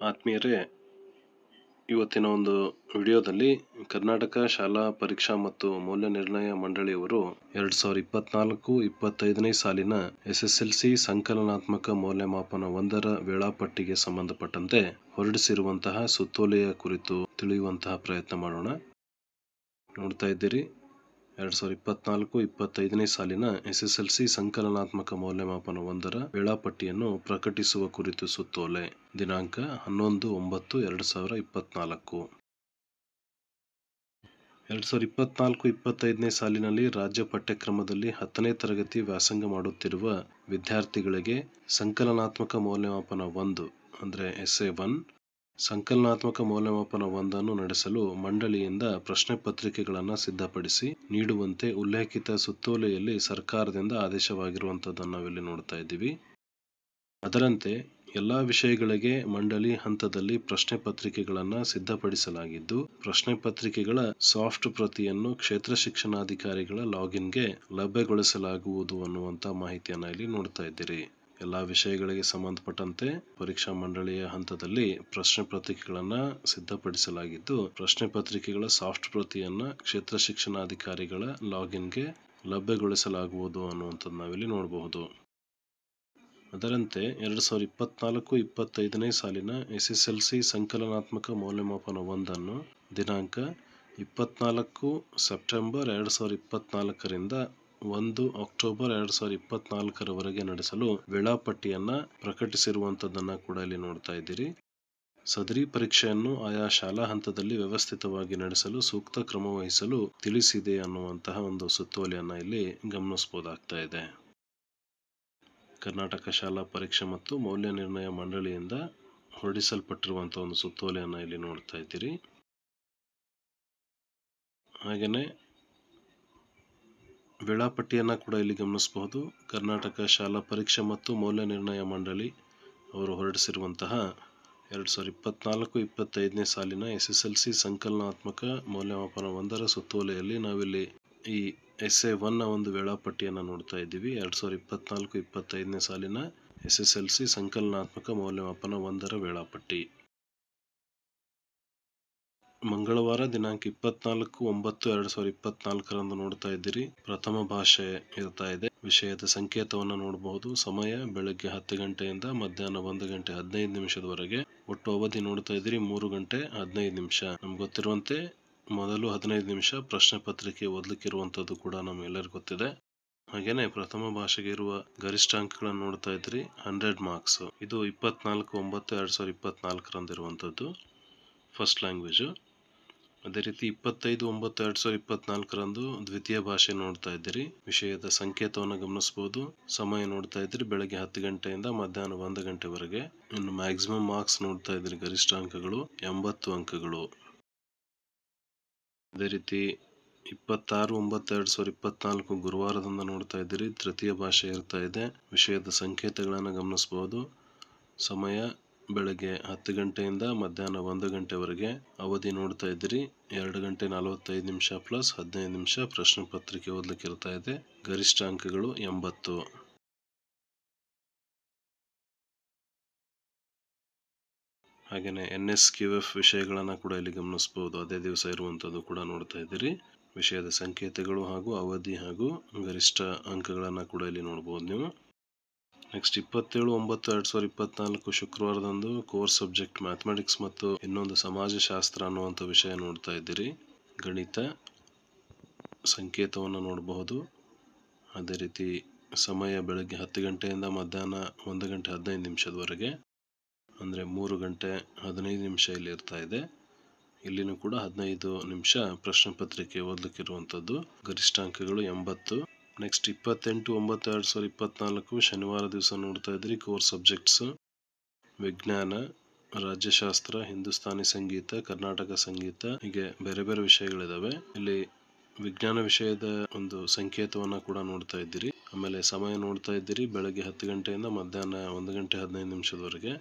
ಆತ್ಮೀಯರೇ, ಇವತ್ತಿನ ಒಂದು ವಿಡಿಯೋದಲ್ಲಿ ಕರ್ನಾಟಕ ಶಾಲಾ ಪರೀಕ್ಷಾ ಮತ್ತು ಮೌಲ್ಯ ನಿರ್ಣಯ ಮಂಡಳಿಯವರು ಎರಡ್ ಸಾವಿರದ ಇಪ್ಪತ್ನಾಲ್ಕು ಇಪ್ಪತ್ತೈದನೇ ಸಾಲಿನ ಎಸ್ ಎಸ್ ಎಲ್ ಸಿ ಸಂಕಲನಾತ್ಮಕ ಮೌಲ್ಯಮಾಪನ ಒಂದರ ವೇಳಾಪಟ್ಟಿಗೆ ಸಂಬಂಧಪಟ್ಟಂತೆ ಹೊರಡಿಸಿರುವಂತಹ ಸುತ್ತೋಲೆಯ ಕುರಿತು ತಿಳಿಯುವಂತಹ ಪ್ರಯತ್ನ ಮಾಡೋಣ. ನೋಡ್ತಾ ಇದ್ದೀರಿ. ಎರಡ್ ಸಾವಿರದ ಇಪ್ಪತ್ನಾಲ್ಕು, ಇಪ್ಪತ್ತೈದನೇ ಸಾಲಿನ ಎಸ್ ಎಸ್ ಎಲ್ ಸಿ ಸಂಕಲನಾತ್ಮಕ ಮೌಲ್ಯಮಾಪನ ಒಂದರ ವೇಳಾಪಟ್ಟಿಯನ್ನು ಪ್ರಕಟಿಸುವ ಕುರಿತು ಸುತ್ತೋಲೆ. ದಿನಾಂಕ ಹನ್ನೊಂದು ಒಂಬತ್ತು, ಎರಡ್ ಸಾವಿರ ಇಪ್ಪತ್ನಾಲ್ಕು. ಎರಡ್ ಸಾವಿರದ ಇಪ್ಪತ್ನಾಲ್ಕು, ಇಪ್ಪತ್ತೈದನೇ ಸಾಲಿನಲ್ಲಿ ರಾಜ್ಯ ಪಠ್ಯಕ್ರಮದಲ್ಲಿ ಹತ್ತನೇ ತರಗತಿ ವ್ಯಾಸಂಗ ಮಾಡುತ್ತಿರುವ ವಿದ್ಯಾರ್ಥಿಗಳಿಗೆ ಸಂಕಲನಾತ್ಮಕ ಮೌಲ್ಯಮಾಪನ ಒಂದು, ಅಂದರೆ ಎಸ್ ಎ ಒನ್ ಸಂಕಲನಾತ್ಮಕ ಮೌಲ್ಯಮಾಪನ ಒಂದನ್ನು ನಡೆಸಲು ಮಂಡಳಿಯಿಂದ ಪ್ರಶ್ನೆ ಪತ್ರಿಕೆಗಳನ್ನು ಸಿದ್ಧಪಡಿಸಿ ನೀಡುವಂತೆ ಉಲ್ಲೇಖಿತ ಸುತ್ತೋಲೆಯಲ್ಲಿ ಸರ್ಕಾರದಿಂದ ಆದೇಶವಾಗಿರುವಂಥದ್ದನ್ನು ನಾವಿಲ್ಲಿ ನೋಡ್ತಾ ಇದ್ದೀವಿ. ಅದರಂತೆ ಎಲ್ಲ ವಿಷಯಗಳಿಗೆ ಮಂಡಳಿ ಹಂತದಲ್ಲಿ ಪ್ರಶ್ನೆ ಪತ್ರಿಕೆಗಳನ್ನು ಸಿದ್ಧಪಡಿಸಲಾಗಿದ್ದು, ಪ್ರಶ್ನೆ ಪತ್ರಿಕೆಗಳ ಸಾಫ್ಟ್ ಪ್ರತಿಯನ್ನು ಕ್ಷೇತ್ರ ಶಿಕ್ಷಣಾಧಿಕಾರಿಗಳ ಲಾಗಿನ್ಗೆ ಲಭ್ಯಗೊಳಿಸಲಾಗುವುದು ಅನ್ನುವಂಥ ಮಾಹಿತಿಯನ್ನು ಇಲ್ಲಿ ನೋಡ್ತಾ ಇದ್ದೀರಿ. ಎಲ್ಲಾ ವಿಷಯಗಳಿಗೆ ಸಂಬಂಧಪಟ್ಟಂತೆ ಪರೀಕ್ಷಾ ಮಂಡಳಿಯ ಹಂತದಲ್ಲಿ ಪ್ರಶ್ನೆ ಪತ್ರಿಕೆಗಳನ್ನ ಸಿದ್ಧಪಡಿಸಲಾಗಿದ್ದು, ಪ್ರಶ್ನೆ ಪತ್ರಿಕೆಗಳ ಸಾಫ್ಟ್ ಪ್ರತಿಯನ್ನ ಕ್ಷೇತ್ರ ಶಿಕ್ಷಣಾಧಿಕಾರಿಗಳ ಲಾಗಿನ್ಗೆ ಲಭ್ಯಗೊಳಿಸಲಾಗುವುದು ಅನ್ನುವಂಥದ್ದು ನಾವಿಲ್ಲಿ ನೋಡಬಹುದು. ಅದರಂತೆ, ಎರಡ್ ಸಾವಿರದ ಇಪ್ಪತ್ನಾಲ್ಕು ಇಪ್ಪತ್ತೈದನೇ ಸಾಲಿನ ಎಸ್ ಎಸ್ ಎಲ್ ಸಿ ಸಂಕಲನಾತ್ಮಕ ಮೌಲ್ಯಮಾಪನ ಒಂದನ್ನು ದಿನಾಂಕ ಇಪ್ಪತ್ನಾಲ್ಕು ಸೆಪ್ಟೆಂಬರ್ ಎರಡ್ ಸಾವಿರದ ಇಪ್ಪತ್ನಾಲ್ಕರಿಂದ ಒಂದು ಅಕ್ಟೋಬರ್ ಎರಡ್ ಸಾವಿರದ ಇಪ್ಪತ್ನಾಲ್ಕರವರೆಗೆ ನಡೆಸಲು ವೇಳಾಪಟ್ಟಿಯನ್ನ ಪ್ರಕಟಿಸಿರುವಂಥದ್ದನ್ನು ಕೂಡ ಇಲ್ಲಿ ನೋಡ್ತಾ ಇದ್ದೀರಿ. ಸದರಿ ಪರೀಕ್ಷೆಯನ್ನು ಆಯಾ ಶಾಲಾ ಹಂತದಲ್ಲಿ ವ್ಯವಸ್ಥಿತವಾಗಿ ನಡೆಸಲು ಸೂಕ್ತ ಕ್ರಮ ವಹಿಸಲು ತಿಳಿಸಿದೆ ಅನ್ನುವಂತಹ ಒಂದು ಸುತ್ತೋಲೆಯನ್ನ ಇಲ್ಲಿ ಗಮನಿಸಬಹುದಾಗ್ತಾ ಇದೆ. ಕರ್ನಾಟಕ ಶಾಲಾ ಪರೀಕ್ಷೆ ಮತ್ತು ಮೌಲ್ಯ ನಿರ್ಣಯ ಮಂಡಳಿಯಿಂದ ಹೊರಡಿಸಲ್ಪಟ್ಟಿರುವಂತಹ ಒಂದು ಸುತ್ತೋಲೆಯನ್ನ ಇಲ್ಲಿ ನೋಡ್ತಾ ಇದ್ದೀರಿ. ಹಾಗೆಯೇ ವೇಳಾಪಟ್ಟಿಯನ್ನ ಕೂಡ ಇಲ್ಲಿ ಗಮನಿಸಬಹುದು. ಕರ್ನಾಟಕ ಶಾಲಾ ಪರೀಕ್ಷೆ ಮತ್ತು ಮೌಲ್ಯ ನಿರ್ಣಯ ಮಂಡಳಿ ಅವರು ಹೊರಡಿಸಿರುವಂತಹ ಎರಡು ಸಾವಿರದ ಇಪ್ಪತ್ನಾಲ್ಕು ಇಪ್ಪತ್ತೈದನೇ ಸಾಲಿನ ಎಸ್ ಎಸ್ ಎಲ್ ಸಿ ಸಂಕಲನಾತ್ಮಕ ಮೌಲ್ಯಮಾಪನ ಒಂದರ ಸುತ್ತೋಲೆಯಲ್ಲಿ ನಾವಿಲ್ಲಿ ಈ ಎಸ್ ಎ ಒನ್ನ ಒಂದು ವೇಳಾಪಟ್ಟಿಯನ್ನು ನೋಡ್ತಾ ಇದ್ದೀವಿ. ಎರಡ್ ಸಾವಿರದ ಇಪ್ಪತ್ನಾಲ್ಕು ಇಪ್ಪತ್ತೈದನೇ ಸಾಲಿನ ಎಸ್ ಎಸ್ ಎಲ್ ಸಿ ಸಂಕಲನಾತ್ಮಕ ಮೌಲ್ಯಮಾಪನ ಒಂದರ ವೇಳಾಪಟ್ಟಿ. ಮಂಗಳವಾರ ದಿನಾಂಕ ಇಪ್ಪತ್ನಾಲ್ಕು ಒಂಬತ್ತು ಎರಡು ಸಾವಿರದ ಇಪ್ಪತ್ನಾಲ್ಕರಂದು ನೋಡ್ತಾ ಇದ್ದೀರಿ. ಪ್ರಥಮ ಭಾಷೆ ಇರ್ತಾ ಇದೆ. ವಿಷಯದ ಸಂಕೇತವನ್ನು ನೋಡಬಹುದು ಸಮಯ ಬೆಳಗ್ಗೆ ಹತ್ತು ಗಂಟೆಯಿಂದ ಮಧ್ಯಾಹ್ನ ಒಂದು ಗಂಟೆ ಹದಿನೈದು ನಿಮಿಷದವರೆಗೆ. ಒಟ್ಟು ಅವಧಿ ನೋಡ್ತಾ ಇದ್ದೀರಿ. ಮೂರು ಗಂಟೆ ಹದಿನೈದು ನಿಮಿಷ. ನಮ್ಗೆ ಗೊತ್ತಿರುವಂತೆ ಮೊದಲು ಹದಿನೈದು ನಿಮಿಷ ಪ್ರಶ್ನೆ ಪತ್ರಿಕೆ ಓದ್ಲಿಕ್ಕಿರುವಂತದ್ದು ಕೂಡ ನಮ್ಗೆಲ್ಲರಿಗೂ ಗೊತ್ತಿದೆ. ಹಾಗೇನೆ ಪ್ರಥಮ ಭಾಷೆಗೆ ಇರುವ ಗರಿಷ್ಠ ಅಂಕಗಳನ್ನು ನೋಡ್ತಾ ಇದ್ರಿ ಹಂಡ್ರೆಡ್ ಮಾರ್ಕ್ಸ್. ಇದು ಇಪ್ಪತ್ನಾಲ್ಕು ಒಂಬತ್ತು ಎರಡು ಸಾವಿರದ ಇಪ್ಪತ್ನಾಲ್ಕರಂದು ಇರುವಂತದ್ದು ಫಸ್ಟ್ ಲ್ಯಾಂಗ್ವೇಜ್. ಅದೇ ರೀತಿ ಇಪ್ಪತ್ತೈದು, ಒಂಬತ್ತು, ಎರಡ್ ಸಾವಿರದ ಇಪ್ಪತ್ನಾಲ್ಕರಂದು ದ್ವಿತೀಯ ಭಾಷೆ ನೋಡ್ತಾ ಇದ್ದೀರಿ. ವಿಷಯದ ಸಂಕೇತವನ್ನು ಗಮನಿಸಬಹುದು ಸಮಯ ನೋಡ್ತಾ ಇದ್ದೀರಿ. ಬೆಳಗ್ಗೆ ಹತ್ತು ಗಂಟೆಯಿಂದ ಮಧ್ಯಾಹ್ನ ಒಂದು ಗಂಟೆವರೆಗೆ. ಇನ್ನು ಮ್ಯಾಕ್ಸಿಮಮ್ ಮಾರ್ಕ್ಸ್ ನೋಡ್ತಾ ಇದ್ದೀರಿ ಗರಿಷ್ಠ ಅಂಕಗಳು. ಎಂಬತ್ತು ಅಂಕಗಳು. ಅದೇ ರೀತಿ ಇಪ್ಪತ್ತಾರು, ಒಂಬತ್ತು, ಎರಡ್ ಸಾವಿರದ ಇಪ್ಪತ್ನಾಲ್ಕು ಗುರುವಾರದಿಂದ ನೋಡ್ತಾ ಇದ್ದೀರಿ. ತೃತೀಯ ಭಾಷೆ ಇರ್ತಾ ಇದೆ. ವಿಷಯದ ಸಂಕೇತಗಳನ್ನು ಗಮನಿಸಬಹುದು ಸಮಯ ಬೆಳಗ್ಗೆ ಹತ್ತು ಗಂಟೆಯಿಂದ ಮಧ್ಯಾಹ್ನ ಒಂದು ಗಂಟೆವರೆಗೆ ಅವಧಿ ನೋಡ್ತಾ ಇದ್ದೀರಿ. ಎರಡು ಗಂಟೆ ನಲವತ್ತೈದು ನಿಮಿಷ ಪ್ಲಸ್ ಹದಿನೈದು ನಿಮಿಷ ಪ್ರಶ್ನೆ ಪತ್ರಿಕೆ ಓದಲಿಕ್ಕೆ ಇರ್ತಾ ಇದೆ. ಗರಿಷ್ಠ ಅಂಕಗಳು ಎಂಬತ್ತು. ಹಾಗೆಯೇ ಎನ್ ಎಸ್ ಕ್ಯೂ ಎಫ್ ವಿಷಯಗಳನ್ನು ಕೂಡ ಇಲ್ಲಿ ಗಮನಿಸ್ಬೋದು. ಅದೇ ದಿವಸ ಇರುವಂಥದ್ದು ಕೂಡ ನೋಡ್ತಾ ಇದ್ದೀರಿ. ವಿಷಯದ ಸಂಕೇತಗಳು ಹಾಗೂ ಅವಧಿ ಹಾಗೂ ಗರಿಷ್ಠ ಅಂಕಗಳನ್ನು ಕೂಡ ಇಲ್ಲಿ ನೋಡ್ಬೋದು ನೀವು. ನೆಕ್ಸ್ಟ್ ಇಪ್ಪತ್ತೇಳು, ಒಂಬತ್ತು, ಎರಡ್ ಸಾವಿರದ ಇಪ್ಪತ್ನಾಲ್ಕು ಶುಕ್ರವಾರದಂದು ಕೋರ್ ಸಬ್ಜೆಕ್ಟ್ ಮ್ಯಾಥಮೆಟಿಕ್ಸ್ ಮತ್ತು ಇನ್ನೊಂದು ಸಮಾಜಶಾಸ್ತ್ರ ಅನ್ನುವಂಥ ವಿಷಯ ನೋಡ್ತಾ ಇದ್ದೀರಿ. ಗಣಿತ ಸಂಕೇತವನ್ನು ನೋಡಬಹುದು. ಅದೇ ರೀತಿ ಸಮಯ ಬೆಳಗ್ಗೆ ಹತ್ತು ಗಂಟೆಯಿಂದ ಮಧ್ಯಾಹ್ನ ಒಂದು ಗಂಟೆ ಹದಿನೈದು ನಿಮಿಷದವರೆಗೆ, ಅಂದರೆ ಮೂರು ಗಂಟೆ ಹದಿನೈದು ನಿಮಿಷ ಇಲ್ಲಿ ಇರ್ತಾ ಇದೆ. ಇಲ್ಲಿನೂ ಕೂಡ ಹದಿನೈದು ನಿಮಿಷ ಪ್ರಶ್ನೆ ಪತ್ರಿಕೆ ಓದಲಿಕ್ಕಿರುವಂಥದ್ದು. ಗರಿಷ್ಠ ಅಂಕಗಳು ಎಂಬತ್ತು. ನೆಕ್ಸ್ಟ್ ಇಪ್ಪತ್ತೆಂಟು ಒಂಬತ್ತು ಎರಡು ಸಾವಿರದ ಇಪ್ಪತ್ತ್ನಾಲ್ಕು ಶನಿವಾರ ದಿವಸ ನೋಡ್ತಾ ಇದ್ರಿ ಕೋರ್ ಸಬ್ಜೆಕ್ಟ್ಸ್ ವಿಜ್ಞಾನ, ರಾಜ್ಯಶಾಸ್ತ್ರ, ಹಿಂದೂಸ್ತಾನಿ ಸಂಗೀತ, ಕರ್ನಾಟಕ ಸಂಗೀತ, ಹೀಗೆ ಬೇರೆ ಬೇರೆ ವಿಷಯಗಳಿದ್ದಾವೆ ಇಲ್ಲಿ ವಿಜ್ಞಾನ ವಿಷಯದ ಒಂದು ಸಂಕೇತವನ್ನ ಕೂಡ ನೋಡ್ತಾ ಇದ್ದೀರಿ. ಆಮೇಲೆ ಸಮಯ ನೋಡ್ತಾ ಇದ್ದೀರಿ, ಬೆಳಗ್ಗೆ ಹತ್ತು ಗಂಟೆಯಿಂದ ಮಧ್ಯಾಹ್ನ ಒಂದು ಗಂಟೆ ಹದಿನೈದು ನಿಮಿಷದವರೆಗೆ.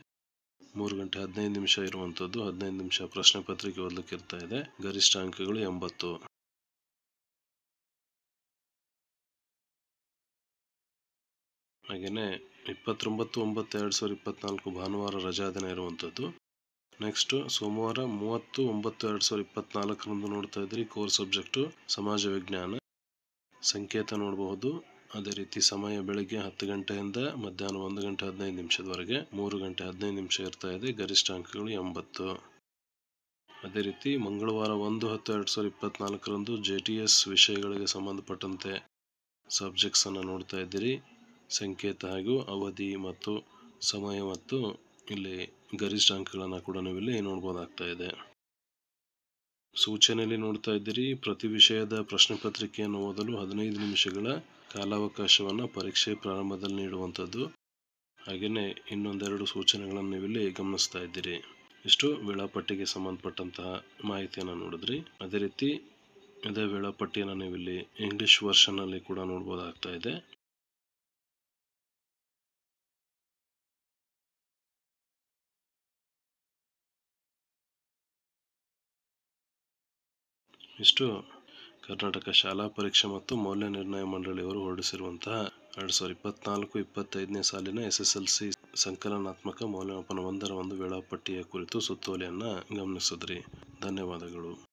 ಮೂರು ಗಂಟೆ ಹದಿನೈದು ನಿಮಿಷ ಇರುವಂಥದ್ದು, ಹದಿನೈದು ನಿಮಿಷ ಪ್ರಶ್ನೆ ಪತ್ರಿಕೆ ಓದಲಿಕ್ಕೆ ಇರ್ತಾ ಇದೆ. ಗರಿಷ್ಠ ಅಂಕಗಳು ಎಂಬತ್ತು. ಹಾಗೆಯೇ ಇಪ್ಪತ್ತೊಂಬತ್ತು ಒಂಬತ್ತು ಎರಡು ಸಾವಿರದ ಇಪ್ಪತ್ತ್ನಾಲ್ಕು ಭಾನುವಾರ ರಜಾ ದಿನ ಇರುವಂಥದ್ದು. ನೆಕ್ಸ್ಟ್ ಸೋಮವಾರ ಮೂವತ್ತು ಒಂಬತ್ತು ಎರಡು ಸಾವಿರದ ಇಪ್ಪತ್ತ್ನಾಲ್ಕರಂದು ನೋಡ್ತಾ ಇದ್ರಿ ಕೋರ್ ಸಬ್ಜೆಕ್ಟು ಸಮಾಜ ವಿಜ್ಞಾನ. ಸಂಕೇತ ನೋಡಬಹುದು. ಅದೇ ರೀತಿ ಸಮಯ ಬೆಳಗ್ಗೆ ಹತ್ತು ಗಂಟೆಯಿಂದ ಮಧ್ಯಾಹ್ನ ಒಂದು ಗಂಟೆ ಹದಿನೈದು ನಿಮಿಷದವರೆಗೆ ಮೂರು ಗಂಟೆ ಹದಿನೈದು ನಿಮಿಷ ಇರ್ತಾ ಇದೆ ಗರಿಷ್ಠ ಅಂಕಗಳು ಎಂಬತ್ತು. ಅದೇ ರೀತಿ ಮಂಗಳವಾರ ಒಂದು ಹತ್ತು ಎರಡು ಸಾವಿರದ ಇಪ್ಪತ್ತ್ನಾಲ್ಕರಂದು ಜೆ ಟಿ ಎಸ್ ವಿಷಯಗಳಿಗೆ ಸಂಬಂಧಪಟ್ಟಂತೆ ಸಬ್ಜೆಕ್ಟ್ಸನ್ನು ನೋಡ್ತಾ ಇದ್ದೀರಿ. ಸಂಕೇತ ಹಾಗೂ ಅವಧಿ ಮತ್ತು ಸಮಯ ಮತ್ತು ಇಲ್ಲಿ ಗರಿಷ್ಠ ಅಂಕಗಳನ್ನು ಕೂಡ ನೀವಿಲ್ಲಿ ನೋಡ್ಬೋದಾಗ್ತಾ ಇದೆ. ಸೂಚನೆಯಲ್ಲಿ ನೋಡ್ತಾ ಇದ್ದೀರಿ, ಪ್ರತಿ ವಿಷಯದ ಪ್ರಶ್ನೆ ಪತ್ರಿಕೆಯನ್ನು ಓದಲು ಹದಿನೈದು ನಿಮಿಷಗಳ ಕಾಲಾವಕಾಶವನ್ನು ಪರೀಕ್ಷೆ ಪ್ರಾರಂಭದಲ್ಲಿ ನೀಡುವಂಥದ್ದು. ಹಾಗೆಯೇ ಇನ್ನೊಂದೆರಡು ಸೂಚನೆಗಳನ್ನು ನೀವಿಲ್ಲಿ ಗಮನಿಸ್ತಾ ಇದ್ದೀರಿ. ಇಷ್ಟು ವೇಳಾಪಟ್ಟಿಗೆ ಸಂಬಂಧಪಟ್ಟಂತಹ ಮಾಹಿತಿಯನ್ನು ನೋಡಿದ್ರಿ. ಅದೇ ರೀತಿ ಇದೇ ವೇಳಾಪಟ್ಟಿಯನ್ನು ನೀವಿಲ್ಲಿ ಇಂಗ್ಲಿಷ್ ವರ್ಷನ್ನಲ್ಲಿ ಕೂಡ ನೋಡ್ಬೋದಾಗ್ತಾ ಇದೆ. ಇಷ್ಟು. ಕರ್ನಾಟಕ ಶಾಲಾ ಪರೀಕ್ಷೆ ಮತ್ತು ಮೌಲ್ಯ ನಿರ್ಣಯ ಮಂಡಳಿಯವರು ಹೊರಡಿಸಿರುವಂತಹ ಎರಡು ಸಾವಿರದ ಇಪ್ಪತ್ನಾಲ್ಕು ಇಪ್ಪತ್ತೈದನೇ ಸಾಲಿನ ಎಸ್ ಎಸ್ ಎಲ್ ಸಿ ಸಂಕಲನಾತ್ಮಕ ಮೌಲ್ಯಮಾಪನ ಒಂದರ ಒಂದು ವೇಳಾಪಟ್ಟಿಯ ಕುರಿತು ಸುತ್ತೋಲೆಯನ್ನು ಗಮನಿಸಿದ್ರಿ. ಧನ್ಯವಾದಗಳು.